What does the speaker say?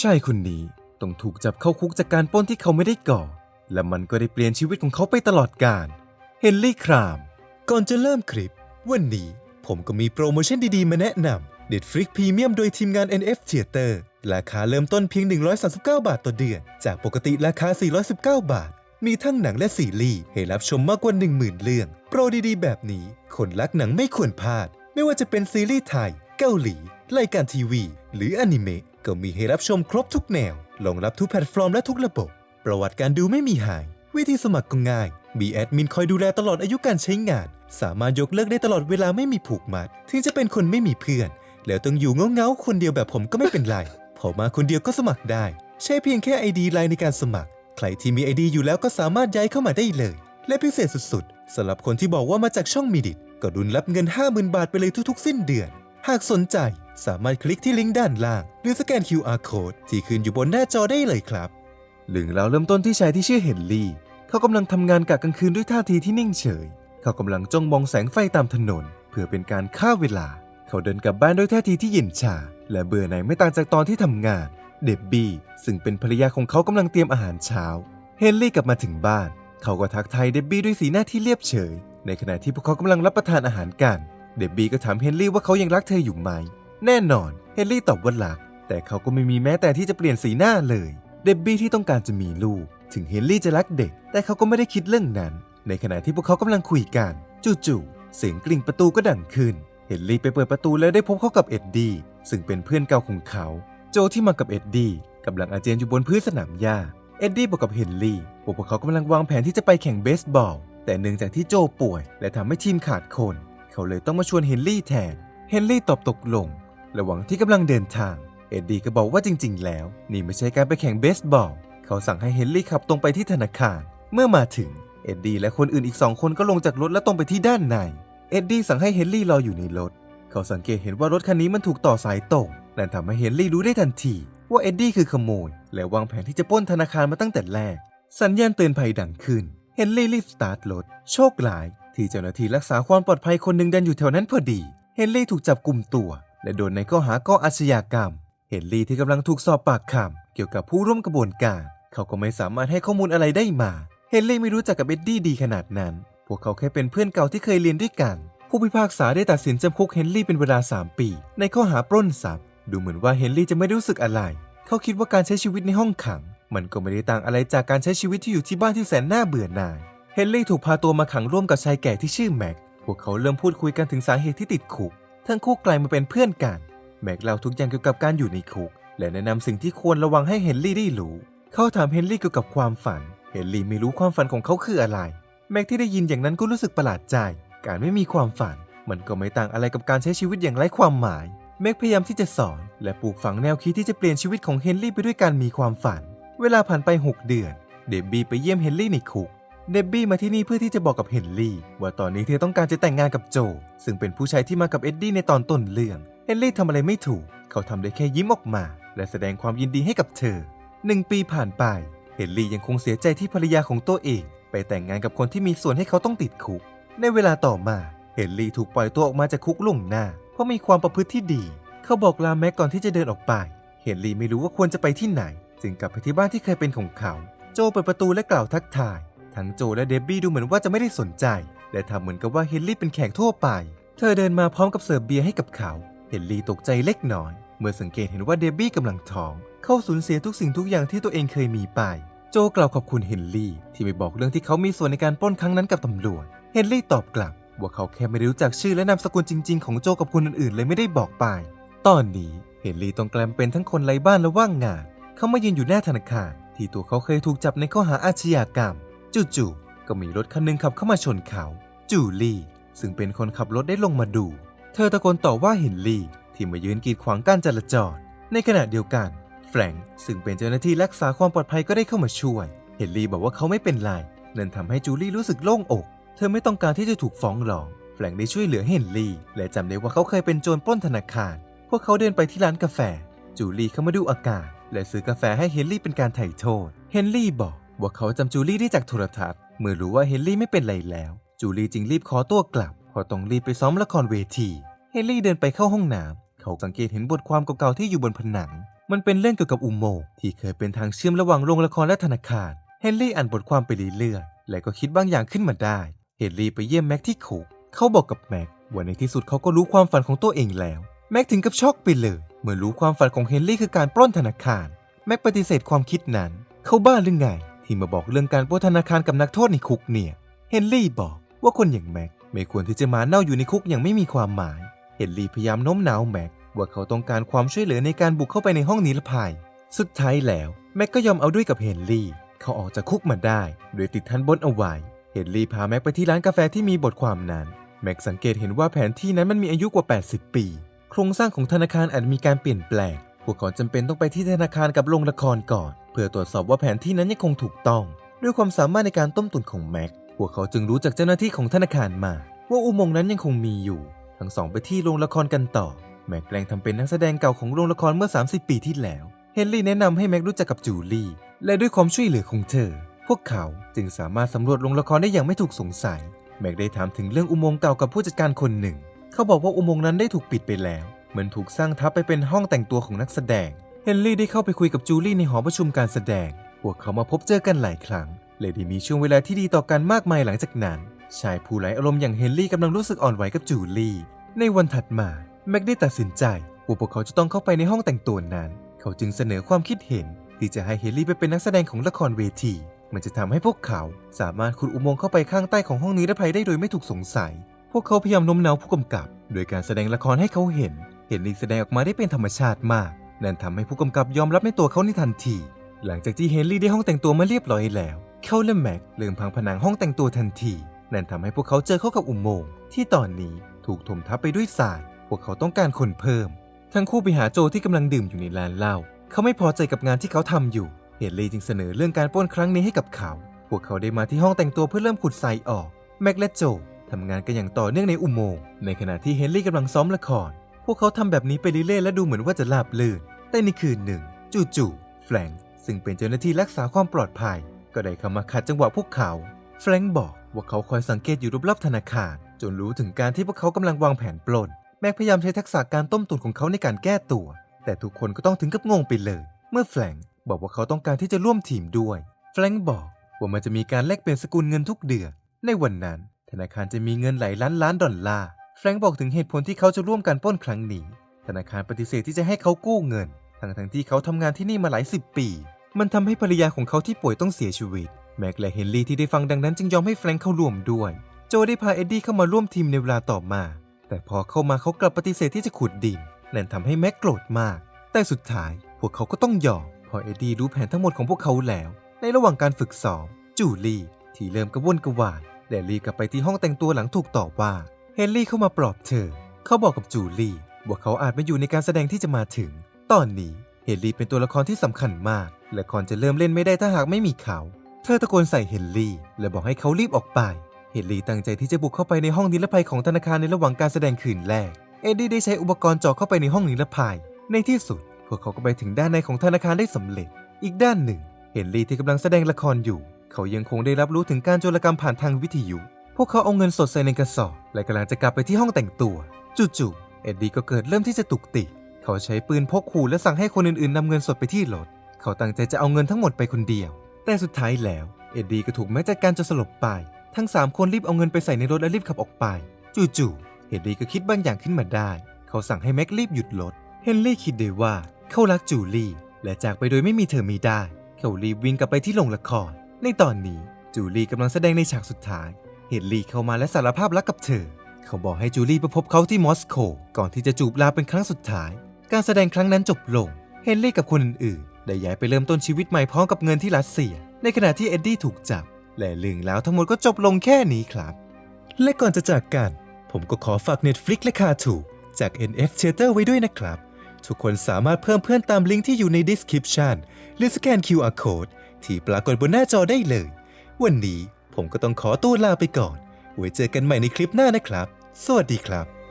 ชายคนนี้ต้องถูกจับเข้าคุกจากการปล้นที่เขาไม่ได้ก่อ และมันก็ได้เปลี่ยนชีวิตของเขาไปตลอดกาลเฮนรี่คราม ก่อนจะเริ่มคลิป วันนี้ผมก็มีโปรโมชั่นดีๆ มาแนะนำ Netflix Premium โดยทีมงาน NF Theater ราคาเริ่มต้นเพียง 139 บาทต่อเดือน จากปกติราคา 419 บาท มีทั้งหนังและซีรีส์ให้รับชมมากกว่า 10,000 เรื่อง โปรดีๆ แบบนี้คนรักหนังไม่ควรพลาด ไม่ว่าจะเป็นซีรีส์ไทย เกาหลี รายการทีวี หรืออนิเมะ ก็มีให้รับชมครบทุกแนวรองรับทุกแพลตฟอร์มและทุกระบบ ประวัติการดูไม่มีหาย วิธีสมัครก็ง่าย มีแอดมินคอยดูแลตลอดอายุการใช้งาน สามารถยกเลิกได้ตลอดเวลาไม่มีผูกมัด ถึงจะเป็นคนไม่มีเพื่อน แล้วต้องอยู่เงาๆคนเดียวแบบผมก็ไม่เป็นไร พอมาคนเดียวก็สมัครได้ ใช้เพียงแค่ ID ไลน์ในการสมัคร ใครที่มี ID อยู่แล้วก็สามารถย้ายเข้ามาได้เลย และพิเศษสุดๆสำหรับคนที่บอกว่ามาจากช่องมีดิตก็ดุนรับเงิน 50,000 บาทไปเลยทุกๆ สิ้นเดือน หากสนใจ สามารถคลิกที่ลิงก์ด้านล่าง หรือสแกน QR code ที่ขึ้นอยู่บนหน้าจอได้เลยครับเรื่องราวเริ่มต้นที่ชายที่ชื่อเฮนรี่ เขากำลังทำงานกะกลางคืนด้วยท่าทีที่นิ่งเฉย เขากำลังจ้องมองแสงไฟตามถนน เพื่อเป็นการฆ่าเวลา เขาเดินกลับบ้านด้วยท่าทีที่เย็นชา และเบื่อหน่ายไม่ต่างจากตอนที่ทำงาน เดบบี้ซึ่งเป็นภรรยาของเขากำลังเตรียมอาหารเช้า เฮนรี่กลับมาถึงบ้าน เขาก็ทักทายเดบบี้ด้วยสีหน้าที่เรียบเฉย ในขณะที่พวกเขากำลังรับประทานอาหารกัน เดบบี้ก็ถามเฮนรี่ว่าเขายังรักเธออยู่ไหม แน่นอน เฮนรี่ตอบว่ารัก แต่เขาก็ไม่มีแม้แต่ที่จะเปลี่ยนสีหน้าเลย เดบบี้ที่ต้องการจะมีลูก ถึงเฮนรี่จะรักเด็ก แต่เขาก็ไม่ได้คิดเรื่องนั้น ในขณะที่พวกเขากำลังคุยกัน จู่ๆ เสียงกลิ่งประตูก็ดังขึ้น เฮนรี่ไปเปิดประตูแล้วได้พบเข้ากับเอ็ดดี้ซึ่งเป็นเพื่อนเก่าของเขา โจที่มากับเอ็ดดี้กำลังอาเจียนอยู่บนพื้นสนามหญ้า เอ็ดดี้บอกกับเฮนรี่ว่าพวกเขากำลังวางแผนที่จะไปแข่งเบสบอล แต่เนื่องจากที่โจป่วย และทำให้ทีมขาดคน เขาเลยต้องมาชวนเฮนรี่แทน เฮนรี่ตอบตกลง ระหว่างที่กำลังเดินทาง เอ็ดดี้ก็บอกว่าจริง ๆ แล้ว นี่ไม่ใช่การไปแข่งเบสบอล เขาสั่งให้เฮนรี่ขับตรงไปที่ธนาคาร เมื่อมาถึง เอ็ดดี้และคนอื่นอีกสองคนก็ลงจากรถและตรงไปที่ด้านใน เอ็ดดี้สั่งให้เฮนรี่รออยู่ในรถ เขาสังเกตเห็นว่ารถคันนี้มันถูกต่อสายตรง นั่นทำให้เฮนรี่รู้ได้ทันทีว่าเอ็ดดี้คือขโมย และวางแผนที่จะปล้นธนาคารมาตั้งแต่แรก สัญญาณเตือนภัยดังขึ้น เฮนรี่รีบสตาร์ทรถ โชคร้าย ที่เจ้าหน้าที่รักษาความปลอดภัยคนหนึ่งเดินอยู่แถวนั้นพอดี เฮนรี่ถูกจับกลุ่มตัว และโดนในข้อหาก่ออาชญากรรม เฮนรี่ที่กำลังถูกสอบปากคำเกี่ยวกับผู้ร่วมกระบวนการ เขาก็ไม่สามารถให้ข้อมูลอะไรได้มา เฮนรี่ไม่รู้จักกับเอ็ดดี้ดีขนาดนั้น พวกเขาแค่เป็นเพื่อนเก่าที่เคยเรียนด้วยกัน ผู้พิพากษาได้ตัดสินจำคุกเฮนรี่เป็นเวลา 3 ปี ในข้อหาปล้นทรัพย์ ดูเหมือนว่าเฮนรี่จะไม่รู้สึกอะไร เขาคิดว่าการใช้ชีวิตในห้องขัง มันก็ไม่ได้ต่างอะไรจากการใช้ชีวิตที่อยู่ที่บ้านที่แสนน่าเบื่อหน่าย เฮนรี่ถูกพาตัวมาขังร่วมกับชายแก่ที่ชื่อแม็ก พวกเขาเริ่มพูดคุยกันถึงสาเหตุที่ติดคุก ทั้งคู่กลายมาเป็นเพื่อนกัน แม็กเล่าทุกอย่างเกี่ยวกับการอยู่ในคุก และแนะนำสิ่งที่ควรระวังให้เฮนรี่ได้รู้ เขาถามเฮนรี่เกี่ยวกับความฝัน เฮนรี่ไม่รู้ความฝันของเขาคืออะไร แม็กที่ได้ยินอย่างนั้นก็รู้สึกประหลาดใจ การไม่มีความฝัน มันก็ไม่ต่างอะไรกับการใช้ชีวิตอย่างไร้ความหมาย แม็กพยายามที่จะสอน และปลูกฝังแนวคิดที่จะเปลี่ยนชีวิตของเฮนรี่ไปด้วยการมีความฝัน เวลาผ่านไป 6 เดือน เดบบี้ไปเยี่ยมเฮนรี่ในคุก เดบบี้มาที่นี่เพื่อที่จะบอกกับเฮนรี่ว่าตอนนี้เธอต้องการจะแต่งงานกับโจ ซึ่งเป็นผู้ชายที่มากับเอ็ดดี้ในตอนต้นเรื่อง เฮนรี่ทำอะไรไม่ถูก เขาทำได้แค่ยิ้มออกมา และแสดงความยินดีให้กับเธอหนึ่งปีผ่านไป เฮนรี่ยังคงเสียใจที่ภรรยาของตัวเอง ไปแต่งงานกับคนที่มีส่วนให้เขาต้องติดคุก ในเวลาต่อมา เฮนรี่ถูกปล่อยตัวออกมาจากคุกล่วงหน้า เพราะมีความประพฤติที่ดี เขาบอกลาแม็กก่อนที่จะเดินออกไป เฮนรี่ไม่รู้ว่าควรจะไปที่ไหน จึงกลับไปที่บ้านที่เคยเป็นของเขา โจเปิดประตูและกล่าวทักทาย ทั้งโจและเดบบี้ดูเหมือนว่าจะไม่ได้สนใจ และทำเหมือนกับว่าเฮนรี่เป็นแขกทั่วไป เธอเดินมาพร้อมกับเสิร์ฟเบียร์ให้กับเขา เฮนรี่ตกใจเล็กน้อย เมื่อสังเกตเห็นว่าเดบบี้กำลังท้อง เขาสูญเสียทุกสิ่งทุกอย่างที่ตัวเองเคยมีไป โจกล่าวขอบคุณเฮนรี่ที่ไม่บอกเรื่องที่เขามีส่วนในการปล้นครั้งนั้นกับตำรวจ เฮนรี่ตอบกลับว่าเขาแค่ไม่ได้รู้จักชื่อและนามสกุลจริง ๆ ของโจกับคนอื่นๆ เลยไม่ได้บอกไป ตอนนี้เฮนรี่ต้องกลายเป็นทั้งคนไร้บ้านและว่างงาน เขามายืนอยู่หน้าธนาคารที่ตัวเขาเคยถูกจับในข้อหาอาชญากรรม จู่ๆก็มีรถคันหนึ่งขับเข้ามาชนเขา จูลี่ ซึ่งเป็นคนขับรถได้ลงมาดู เธอตะโกนต่อว่าเฮนรี่ที่มายืนกีดขวางการจราจร ในขณะเดียวกัน แฟรงค์ซึ่งเป็นเจ้าหน้าที่รักษาความปลอดภัยก็ได้เข้ามาช่วย เฮนรี่บอกว่าเขาไม่เป็นไรนั่นทำให้จูลี่รู้สึกโล่งอก เธอไม่ต้องการที่จะถูกฟ้องร้อง แฟรงค์ได้ช่วยเหลือเฮนรี่ และจำได้ว่าเขาเคยเป็นโจรปล้นธนาคาร พวกเขาเดินไปที่ร้านกาแฟ จูลี่เข้ามาดูอาการและซื้อกาแฟให้เฮนรี่เป็นการไถ่โทษ เฮนรี่บอก ว่าเขาจำจูลี่ได้จากโทรทัศน์ เมื่อรู้ว่าเฮนรี่ไม่เป็นไรแล้ว จูลี่จึงรีบขอตัวกลับเพราะต้องรีบไปซ้อมละครเวที เฮนรี่เดินไปเข้าห้องน้ำเขาสังเกตเห็นบทความเก่าๆที่อยู่บนผนัง มันเป็นเรื่องเกี่ยวกับอุโมงค์ที่เคยเป็นทางเชื่อมระหว่างโรงละครและธนาคาร เฮนรี่อ่านบทความไปเรื่อยๆและก็คิดบางอย่างขึ้นมาได้ เฮนรี่ไปเยี่ยมแม็กที่คุกเขาบอกกับแม็กว่าในที่สุดเขาก็รู้ความฝันของตัวเองแล้ว แม็กถึงกับช็อกไปเลย เมื่อรู้ความฝันของเฮนรี่คือการปล้นธนาคาร แม็กปฏิเสธความคิดนั้น เขาบ้าหรือไง ที่มาบอกเรื่องการปล้นธนาคารกับนักโทษในคุกเนี่ย เฮนรี่บอกว่าคนอย่างแม็กไม่ควรที่จะมาเน่าอยู่ในคุกอย่างไม่มีความหมาย เฮนรี่พยายามโน้มน้าวแม็กว่าเขาต้องการความช่วยเหลือในการบุกเข้าไปในห้องนิรภัย สุดท้ายแล้วแม็กก็ยอมเอาด้วยกับเฮนรี่ เขาออกจากคุกมาได้ โดยติดทันบนเอาไว้ เฮนรี่พาแม็กไปที่ร้านกาแฟที่มีบทความนั้น แม็กสังเกตเห็นว่าแผนที่นั้นมันมีอายุกว่า 80 ปี โครงสร้างของธนาคารอาจมีการเปลี่ยนแปลง พวกเขาจำเป็นต้องไปที่ธนาคารกับโรงละครก่อน เพื่อตรวจสอบว่าแผนที่นั้นยังคงถูกต้อง ด้วยความสามารถในการต้มตุ๋นของแม็ก พวกเขาจึงรู้จากเจ้าหน้าที่ของธนาคารมา ว่าอุโมงค์นั้นยังคงมีอยู่ ทั้งสองไปที่โรงละครกันต่อ แม็กแกล้งทำเป็นนักแสดงเก่าของโรงละครเมื่อ 30 ปีที่แล้ว เฮนรี่แนะนำให้แม็กรู้จักกับจูลี่ และด้วยความช่วยเหลือของเธอ พวกเขาจึงสามารถสำรวจโรงละครได้อย่างไม่ถูกสงสัย แม็กได้ถามถึงเรื่องอุโมงค์เก่ากับผู้จัดการคนหนึ่ง เขาบอกว่าอุโมงค์นั้นได้ถูกปิดไปแล้ว เหมือนถูกสร้างทับไปเป็นห้องแต่งตัวของนักแสดง เฮนรี่ได้เข้าไปคุยกับจูลี่ในหอประชุมการแสดง พวกเขามาพบเจอกันหลายครั้งเลยได้มีช่วงเวลาที่ดีต่อกันมากมายหลังจากนั้น ชายผู้ไร้อารมณ์อย่างเฮนรี่กำลังรู้สึกอ่อนไหวกับจูลี่ ในวันถัดมาแม็กได้ตัดสินใจว่าพวกเขาจะต้องเข้าไปในห้องแต่งตัวนั้น เขาจึงเสนอความคิดเห็น ที่จะให้เฮนรี่ไปเป็นนักแสดงของละครเวที มันจะทำให้พวกเขาสามารถขุดอุโมงค์เข้าไปข้างใต้ของห้องนิรภัยได้โดยไม่ถูกสงสัย พวกเขาพยายามโน้มน้าวผู้กำกับ โดยการแสดงละครให้เขาเห็น เฮนรี่แสดงออกมาได้เป็นธรรมชาติมาก นั่นทำให้ผู้กำกับยอมรับในตัวเขาในทันที หลังจากที่เฮนรี่ได้ห้องแต่งตัวมาเรียบร้อยแล้ว เขาและแม็กเริ่มพังผนังห้องแต่งตัวทันที นั่นทำให้พวกเขาเจอเข้ากับอุโมงค์ที่ตอนนี้ถูกถมทับไปด้วยทราย พวกเขาต้องการคนเพิ่ม ทั้งคู่ไปหาโจที่กำลังดื่มอยู่ในร้านเหล้า เขาไม่พอใจกับงานที่เขาทำอยู่ เฮนรี่จึงเสนอเรื่องการปล้นครั้งนี้ให้กับเขา พวกเขาได้มาที่ห้องแต่งตัวเพื่อเริ่มขุดทรายออก แม็กและโจทำงานกันอย่างต่อเนื่องในอุโมงค์ ในขณะที่เฮนรี่กำลังซ้อมละคร พวกเขาทำแบบนี้ไปเรื่อยๆและดูเหมือนว่าจะราบลื่น แต่ในคืนหนึ่ง จู่ๆแฟรงค์ซึ่งเป็นเจ้าหน้าที่รักษาความปลอดภัย ก็ได้เข้ามาขัดจังหวะพวกเขา แฟรงค์บอกว่าเขาคอยสังเกตอยู่รอบๆธนาคาร จนรู้ถึงการที่พวกเขากำลังวางแผนปล้น แม็กพยายามใช้ทักษะการต้มตุ๋นของเขาในการแก้ตัว แต่ทุกคนก็ต้องถึงกับงงไปเลย เมื่อแฟรงค์บอกว่าเขาต้องการที่จะร่วมทีมด้วย แฟรงค์บอกว่ามันจะมีการแลกเปลี่ยนสกุลเงินทุกเดือน ในวันนั้น ธนาคารจะมีเงินหลายล้านล้านดอลลาร์ แฟรงค์บอกถึงเหตุผลที่เขาจะร่วมการปล้นครั้งนี้ ธนาคารปฏิเสธที่จะให้เขากู้เงิน ทั้งทั้งๆที่เขาทำงานที่นี่มาหลายสิบปี มันทำให้ภรรยาของเขาที่ป่วยต้องเสียชีวิต แม็กและเฮนรี่ที่ได้ฟังดังนั้นจึงยอมให้แฟรงค์เข้าร่วมด้วย โจได้พาเอ็ดดี้เข้ามาร่วมทีมในเวลาต่อมา แต่พอเข้ามาเขากลับปฏิเสธที่จะขุดดิน นั่นทำให้แม็กโกรธมาก แต่สุดท้ายพวกเขาก็ต้องยอม พอเอ็ดดี้รู้แผนทั้งหมดของพวกเขาแล้ว ในระหว่างการฝึกซ้อม จูลี่ที่เริ่มกระวนกระวายและรีบกลับไปที่ห้องแต่งตัวหลังถูกต่อว่า เฮนรี่เข้ามาปลอบเธอ เขาบอกกับจูลี่ว่าเขาอาจไม่อยู่ในการแสดงที่จะมาถึง ตอนนี้เฮนรี่เป็นตัวละครที่สำคัญมากและคอนจะเริ่มเล่นไม่ได้ถ้าหากไม่มีเขา เธอตะโกนใส่เฮนรี่และบอกให้เขารีบออกไป เฮนรี่ตั้งใจที่จะบุกเข้าไปในห้องนิรภัยของธนาคารในระหว่างการแสดงคืนแรก เอ็ดดี้ได้ใช้อุปกรณ์เจาะเข้าไปในห้องนิรภัย ในที่สุด พวกเขาก็ไปถึงด้านในของธนาคารได้สำเร็จ อีกด้านหนึ่ง เฮนรี่ที่กำลังแสดงละครอยู่ เขายังคงได้รับรู้ถึงการโจรกรรมผ่านทางวิทยุ วกเขาเอาเงินสดใส่ในกระสอบและกำลังจะกลับไปที่ห้องแต่งตัวจู่ๆเอ็ดดี้ก็เกิดเริ่มที่จะตุกติกเขาใช้ปืนพกขู่และสั่งให้คนอื่นๆนำเงินสดไปที่รถเขาตั้งใจจะเอาเงินทั้งหมดไปคนเดียว แต่สุดท้ายแล้ว เอ็ดดี้ก็ถูกแม็กจัดการจนสลบไป ทั้งสามคนรีบเอาเงินไปใส่ในรถและรีบขับออกไป จู่ๆเฮนรี่ก็คิดบางอย่างขึ้นมาได้ เขาสั่งให้แม็กรีบหยุดรถเฮนรี่คิดได้ว่าเขารักจูลี่และจากไปโดยไม่มีเธอไม่ได้ เขารีบวิ่งกลับไปที่โรงละคร ในตอนนี้จูลี่กำลังแสดงในฉากสุดท้าย เฮนรี่เข้ามาและสารภาพรักกับเธอ เขาบอกให้จูลี่ไปพบเขาที่มอสโกก่อนที่จะจูบลาเป็นครั้งสุดท้าย การแสดงครั้งนั้นจบลง เฮนรี่กับคนอื่นๆ ได้ย้ายไปเริ่มต้นชีวิตใหม่พร้อมกับเงินที่รัสเซีย ในขณะที่เอ็ดดี้ถูกจับ และเรื่องแล้วทั้งหมดก็จบลงแค่นี้ครับ และก่อนจะจากกัน ผมก็ขอฝาก Netflix และคาถูกจาก NF Theater ไว้ด้วยนะครับ ทุกคนสามารถเพิ่มเพื่อนตามลิงก์ที่อยู่ใน description หรือสแกน QR code ที่ปรากฏบนหน้าจอได้เลย วันนี้ ผมก็ต้องขอตัวลาไปก่อน ไว้เจอกันใหม่ในคลิปหน้านะครับ สวัสดีครับ